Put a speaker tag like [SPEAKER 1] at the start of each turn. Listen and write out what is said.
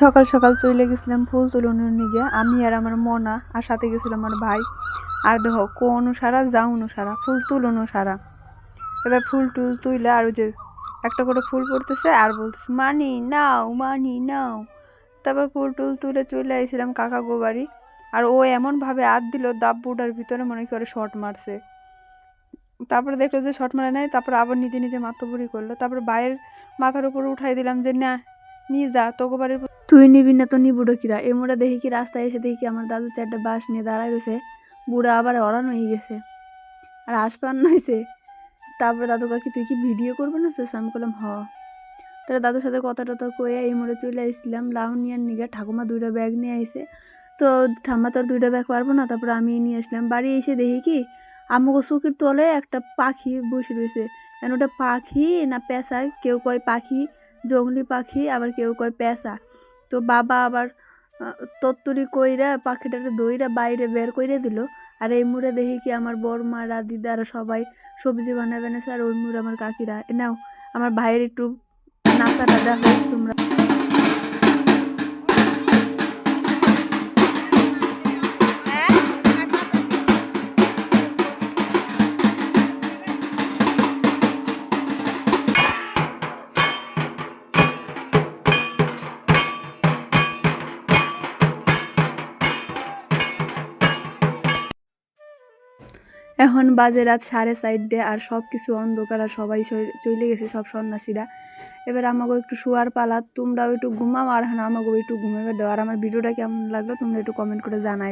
[SPEAKER 1] সকাল সকাল চলে গেছিলাম ফুল তুলনের নিগে। আমি আর আমার মনা আর সাথে গেছিলাম আমার ভাই। আর দেখো কো অনুসারা যা অনুসারা ফুল তুল সারা। এবার ফুল টুল তুইলে আর যে একটা করে ফুল পড়তেছে আর বলতেছে, মানি নাও মানি নাও। তারপর ফুল টুল তুলে চলে আইছিলাম কাকা গো বাড়ি। আর ও এমনভাবে হাত দিল, দাব্বুটার ভিতরে মনে করে শর্ট মারছে। তারপরে দেখল যে শর্ট মারে নাই, তারপর আবার নিজে নিজে মাতবুরি করল। তারপর বাইরের মাথার উপর উঠাই দিলাম যে, না, নিয়ে যা, তোকে বাড়ির
[SPEAKER 2] তুই নিবি না তো নিবুড়ো কিরা। এ মোড়া দেখি কি রাস্তায় এসে দেখি আমার দাদু চারটা বাস নিয়ে দাঁড়ায় রয়েছে। বুড়া আবার অরান হয়ে গেছে। আর আসপান হয়েছে। তারপরে দাদু কাকি তুই কি ভিডিও করবে না শেষ আমি করলাম হ। তাহলে দাদুর সাথে কথা টথা কয়ে এই মোড়ে চলে আসছিলাম। লাউনিয়ার নিগে ঠাকুমা দুইটা ব্যাগ নিয়ে আইসে তো ঠাম্মা তো আর দুইটা ব্যাগ পারব না, তারপরে আমি নিয়ে আসলাম। বাড়ি এসে দেখি কি আমাকে চোখের তলে একটা পাখি বসে রয়েছে। কেন ওটা পাখি না পেঁচা? কেউ কয় পাখি, জঙ্গলি পাখি, আবার কেউ কয় পেঁচা। তো বাবা আবার তত্তরি কইরা পাখিটাকে দইরা বাইরে বের কইরে দিল। আর এই মুড়ে দেখি কি আমার বরমারা দিদারা সবাই সবজি বানাবে না আর ওই মুড়ে আমার কাকিরা। এ নাও, আমার ভাইয়ের একটু নাচাটা দেখো তোমরা। এখন বাজে রাত সাড়ে চারটে আর সব কিছু অন্ধকার আর সবাই চলে গেছে সব সন্ন্যাসীরা। এবার আমাকে একটু শুয়ার পালা, তোমরাও একটু ঘুমাও আর হ্যাঁ আমাকে একটু ঘুমাবে দাও। আর আমার ভিডিওটা কেমন লাগল তোমরা একটু কমেন্ট করে জানাই।